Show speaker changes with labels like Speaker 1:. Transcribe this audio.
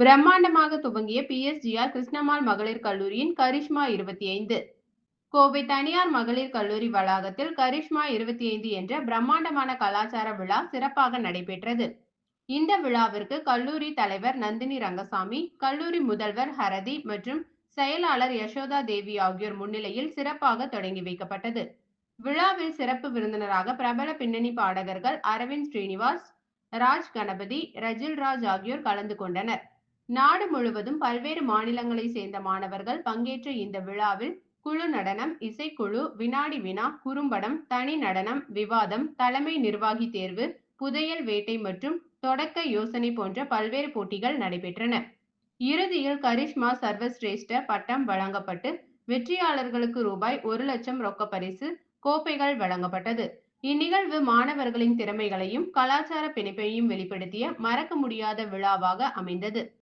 Speaker 1: பிரம்மாண்டமாக துவங்கிய பிஎஸ்ஜிஆர் கிருஷ்ணமால் மகளிர் கல்லூரியின் கரிஷ்மா இருபத்தி ஐந்து. கோவை தனியார் மகளிர் கல்லூரி வளாகத்தில் கரிஷ்மா இருபத்தி ஐந்து என்ற பிரம்மாண்டமான கலாச்சார விழா சிறப்பாக நடைபெற்றது. இந்த விழாவிற்கு கல்லூரி தலைவர் நந்தினி ரங்கசாமி கல்லூரி முதல்வர் ஹரதி மற்றும் செயலாளர் யசோதா தேவி ஆகியோர் முன்னிலையில் சிறப்பாக தொடங்கி வைக்கப்பட்டது. விழாவில் சிறப்பு விருந்தினராக பிரபல பின்னணி பாடகர்கள் அரவிந்த் ஸ்ரீனிவாஸ் ராஜ் கணபதி ரஜில் ராஜ் ஆகியோர் கலந்து கொண்டனர். நாடு முழுவதும் பல்வேறு மாநிலங்களை சேர்ந்த மாணவர்கள் பங்கேற்ற இந்த விழாவில் குழு நடனம் இசைக்குழு வினாடி வினா குறும்படம் தனி நடனம் விவாதம் தலைமை நிர்வாகி தேர்வு புதையல் வேட்டை மற்றும் தொடக்க யோசனை போன்ற பல்வேறு போட்டிகள் நடைபெற்றன. இறுதியில் கரிஷ்மா சர்வசிரேஷ்ட பட்டம் வழங்கப்பட்டு வெற்றியாளர்களுக்கு ரூபாய் ஒரு லட்சம் ரொக்க பரிசு கோப்பைகள் வழங்கப்பட்டது. இந்நிகழ்வு மாணவர்களின் திறமைகளையும் கலாச்சார பிணைப்பையும் வெளிப்படுத்திய மறக்க முடியாத விழாவாக அமைந்தது.